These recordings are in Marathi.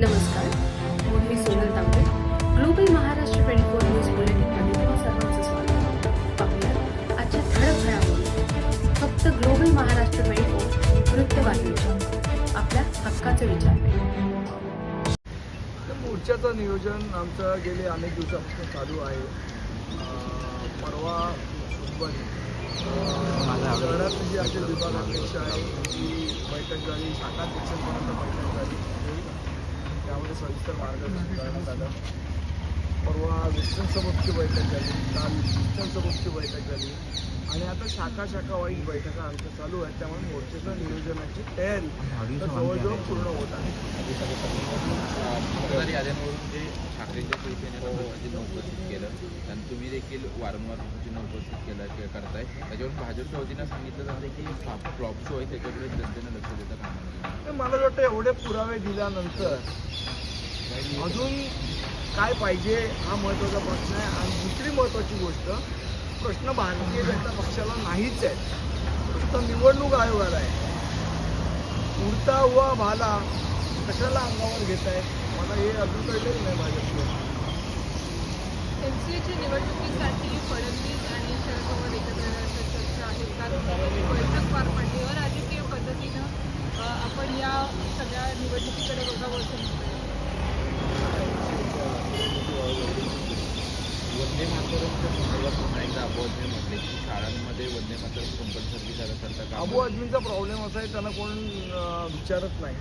नमस्कार. मी Sonal Tambe. Global Maharashtra twenty four news बुलेटिनमध्ये तुम्हा सर्वांचं स्वागत. पाहूया आजच्या ठळक घडामोडी फक्त ग्लोबल महाराष्ट्र ट्वेंटी फोर वृत्तवाहिनीच्या आपल्या हक्काचे विचार. मोर्चाचं नियोजन आमचं गेले अनेक दिवसापासून चालू आहे. अं, परवा शहरातली जी आमचे विभागाध्यक्ष आहे त्यांची बैठक झाली शाखाध्यक्षांपर्यंत बैठक झाली. त्यामध्ये सविस्तर मार्गदर्शन करण्यात आलं. परवा वेस्टर्न सबकची बैठक झाली काल सबकची बैठक झाली. आणि आता शाखा शाखा वाईज बैठका आमच्या चालू आहेत त्यामुळे मोर्चाच्या नियोजनाची तयारी तर जवळजवळ पूर्ण होत आहे. याद्यांवरून जे ठाकरेंच्या उपस्थित केलं आणि तुम्ही देखील वारंवार पद्धतीनं उपस्थित केलं के- करताय. त्याच्यावरून भाजपच्या वतीनं सांगितलं जातं की फ्लॉप शो आहे त्याच्याकडे जनतेनं लक्ष देता मला वाटतं एवढे पुरावे दिल्यानंतर अजून काय पाहिजे हा महत्त्वाचा प्रश्न आहे. आणि दुसरी महत्त्वाची गोष्ट प्रश्न भारतीय जनता पक्षाला नाहीच आहे. प्रश्न निवडणूक आयोगाला आहे. उडता हुआ भाला कशाला अंगावर घेत आहे मला हे अजून कळलेलं नाही भाजपचं एमसीएच्या निवडणुकीसाठी फडणवीस आणि शरद पवार एकत्र येण्याची चर्चा आहे कारण बैठक पार पडली व राजकीय पद्धतीनं अ, आपण या सगळ्या निवडणुकीकडे बघावं असं म्हणतोय. वंदे मातरमच्या संदर्भात पुन्हा एकदा म्हटले की शाळांमध्ये वंदे कंपल्सरी करता काम अबू आदमीचा प्रॉब्लेम असा आहे त्यांना कोण विचारत नाही.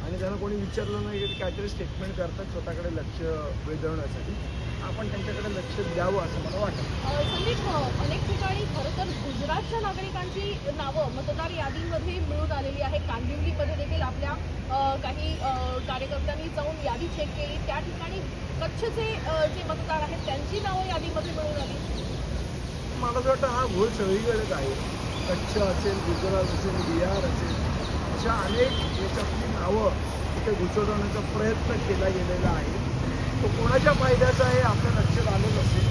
आणि त्यांना कोणी विचारलं नाही की काहीतरी स्टेटमेंट करतात स्वतःकडे लक्ष वेधवण्यासाठी. आपण त्यांच्याकडे लक्ष द्यावं असं मला वाटतं. संदीप अनेक ठिकाणी खरं तर गुजरातच्या नागरिकांची नावं मतदार यादीमध्ये मिळून आले कांदिवलीमध्ये देखील आपल्या काही कार्यकर्त्यांनी जाऊन यादी चेक केली. त्या ठिकाणी कच्छचे जे मतदार आहेत त्यांची नावं यादीमध्ये मिळून आली. मला असं वाटतं हा घोळ सगळीकडेच आहे. कच्छ असेल गुजरात असेल बिहार असेल अशा अनेक याच्यातली नावं तिथे घुसवण्याचा प्रयत्न केला गेलेला आहे. तो कोणाच्या फायद्याचा आहे आपल्या लक्षात आलं नसेल.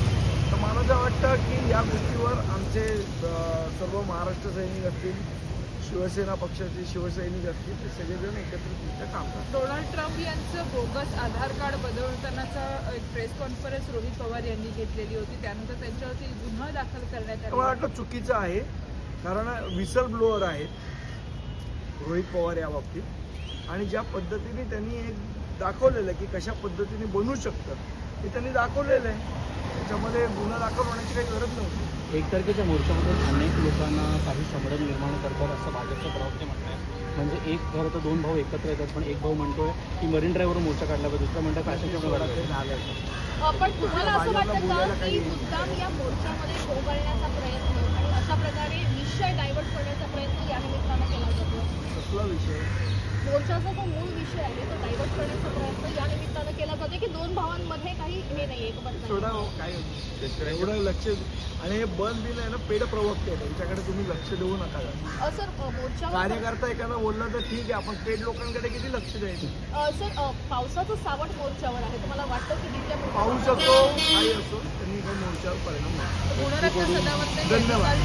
तर मला असं वाटतं की या गोष्टीवर आमचे सर्व महाराष्ट्र सैनिक असतील शिवसेना पक्षाचे शिवसैनिक असतील ते सगळेजण एकत्रितरित्या काम करतात. डोनाल्ड ट्रम्प यांचं बोगस आधार कार्ड बदलतानाचा एक प्रेस कॉन्फरन्स रोहित पवार यांनी घेतलेली होती. त्यानंतर त्यांच्यावरती गुन्हा दाखल करण्यात मला आला वाटतं चुकीचं आहे कारण विसल ब्लोअर आहेत रोहित पवार या बाबतीत. आणि ज्या पद्धतीने त्यांनी एक दाखवलेलं आहे की कशा पद्धतीने बनू शकतं ते त्यांनी दाखवलेलं आहे. त्याच्यामध्ये गुन्हा दाखल होण्याची काही गरज नव्हती. एक तारखेच्या मोर्चाबद्दल अनेक लोकांना काही संभ्रम निर्माण करतात असं भाजपचं प्रवक्ते म्हणतात म्हणजे एक खरं तर दोन भाऊ एकत्र येतात पण एक भाऊ म्हणतोय की मरीन ड्रायव्हर मोर्चा काढला पाहिजे. दुसरा म्हणतात अ, पण तुम्हाला असं वाटतं का काही की मुद्दाम या मोर्चामध्ये गोवळण्याचा प्रयत्न आणि अशा प्रकारे विषय डायव्हर्ट करण्याचा प्रयत्न या निमित्तानं केला जातो? कसला विषय? मोर्चाचा जो मूळ विषय आहे तो डायव्हर्ट करण्याचा प्रयत्न या निमित्तानं केला जातो की दोन भावांमध्ये काही हे नाही काय शेतकऱ्यांच्या एवढं लक्ष आणि हे बंद बिल आहे ना पेड प्रवक्ते आहे त्यांच्याकडे तुम्ही लक्ष देऊ नका. सर अ, मोर्चावर कार्यकर्ता एखादा बोलला तर ठीक आहे आपण पेड लोकांकडे किती लक्ष द्यायचं? सर पावसाचं सावट मोर्चावर आहे. तुम्हाला वाटतं की दिल्ली पाऊस असो काही असो त्यांनी काही मोर्चावर परिणाम धन्यवाद.